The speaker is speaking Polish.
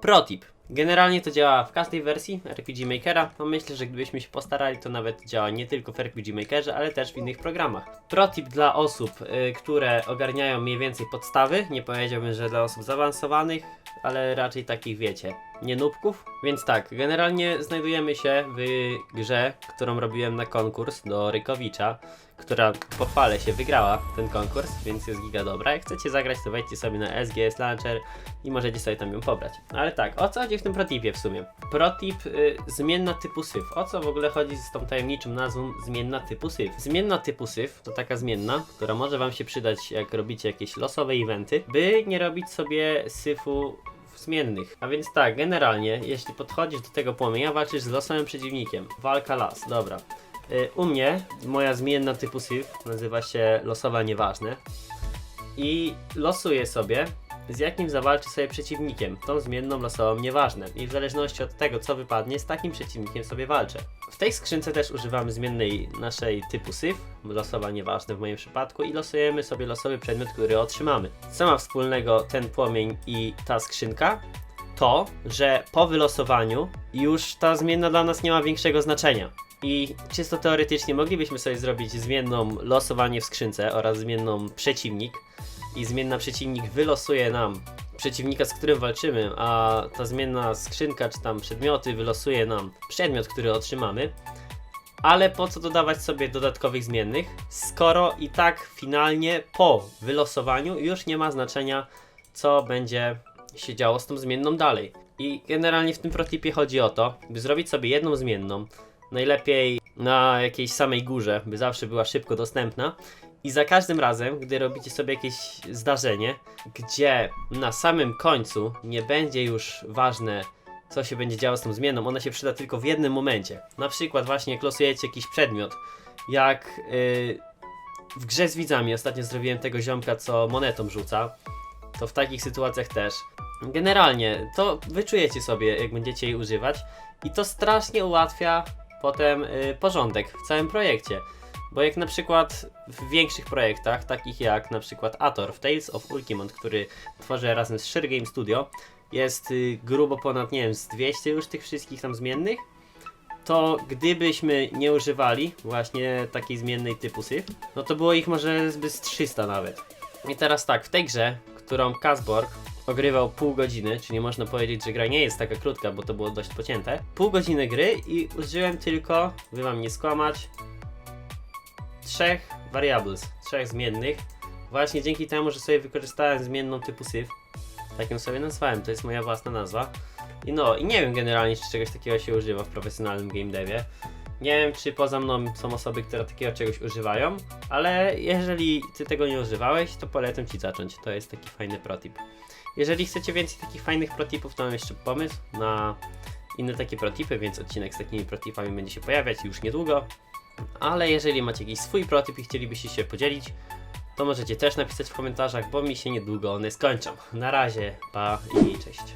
Protip. Generalnie to działa w każdej wersji RPG Makera. No myślę, że gdybyśmy się postarali, to nawet działa nie tylko w RPG Makerze, ale też w innych programach. Protip dla osób, y, które ogarniają mniej więcej podstawy. Nie powiedziałbym, że dla osób zaawansowanych, ale raczej takich wiecie, nie nubków. Więc tak, generalnie znajdujemy się w grze, którą robiłem na konkurs do Rykowicza, która pochwalę się wygrała ten konkurs, więc jest giga dobra. Jak chcecie zagrać, to wejdźcie sobie na SGS Launcher i możecie sobie tam ją pobrać. Ale tak, o co chodzi w tym protipie w sumie? Protip y, zmienna typu syf. O co w ogóle chodzi z tą tajemniczą nazwą zmienna typu syf? Zmienna typu syf to taka zmienna, która może wam się przydać jak robicie jakieś losowe eventy, by nie robić sobie syfu zmiennych. A więc tak, generalnie, jeśli podchodzisz do tego płomienia, walczysz z losowym przeciwnikiem. Walka las, dobra. Y, U mnie moja zmienna typu syf nazywa się losowa nieważne i losuję sobie z jakim zawalczy sobie przeciwnikiem, tą zmienną losową nieważne i w zależności od tego co wypadnie z takim przeciwnikiem sobie walczę. W tej skrzynce też używamy zmiennej naszej typu syf, losowa nieważne w moim przypadku i losujemy sobie losowy przedmiot, który otrzymamy. Co ma wspólnego ten płomień i ta skrzynka? To, że po wylosowaniu już ta zmienna dla nas nie ma większego znaczenia. I czysto teoretycznie moglibyśmy sobie zrobić zmienną losowanie w skrzynce oraz zmienną przeciwnik. I zmienna przeciwnik wylosuje nam przeciwnika, z którym walczymy, a ta zmienna skrzynka czy tam przedmioty wylosuje nam przedmiot, który otrzymamy. Ale po co dodawać sobie dodatkowych zmiennych, skoro i tak finalnie po wylosowaniu już nie ma znaczenia, co będzie się działo z tą zmienną dalej. I generalnie w tym protipie chodzi o to, by zrobić sobie jedną zmienną, najlepiej na jakiejś samej górze, by zawsze była szybko dostępna. I za każdym razem, gdy robicie sobie jakieś zdarzenie, gdzie na samym końcu nie będzie już ważne, co się będzie działo z tą zmienną, ona się przyda tylko w jednym momencie. Na przykład właśnie jak losujecie jakiś przedmiot, jak yy, w grze z widzami ostatnio zrobiłem tego ziomka, co monetą rzuca, to w takich sytuacjach też. Generalnie to wyczujecie sobie, jak będziecie jej używać i to strasznie ułatwia potem y, porządek w całym projekcie. Bo jak na przykład w większych projektach, takich jak na przykład Ator w Tales of Ultimont, który tworzę razem z Share Game Studio, jest y, grubo ponad, nie wiem, z 200 już tych wszystkich tam zmiennych, to gdybyśmy nie używali właśnie takiej zmiennej typu syf, no to było ich może z z 300 nawet. I teraz tak, w tej grze, którą Kasborg ogrywał pół godziny, czyli można powiedzieć, że gra nie jest taka krótka, bo to było dość pocięte. Pół godziny gry i użyłem tylko, by wam nie skłamać, trzech variables, trzech zmiennych. Właśnie dzięki temu, że sobie wykorzystałem zmienną typu syf, tak ją sobie nazwałem, to jest moja własna nazwa. I no, i nie wiem generalnie, czy czegoś takiego się używa w profesjonalnym game devie. Nie wiem, czy poza mną są osoby, które takiego czegoś używają, ale jeżeli ty tego nie używałeś, to polecam ci zacząć. To jest taki fajny protip. Jeżeli chcecie więcej takich fajnych protipów, to mam jeszcze pomysł na inne takie protipy, więc odcinek z takimi protipami będzie się pojawiać już niedługo. Ale jeżeli macie jakiś swój protip i chcielibyście się podzielić, to możecie też napisać w komentarzach, bo mi się niedługo one skończą. Na razie, pa i cześć.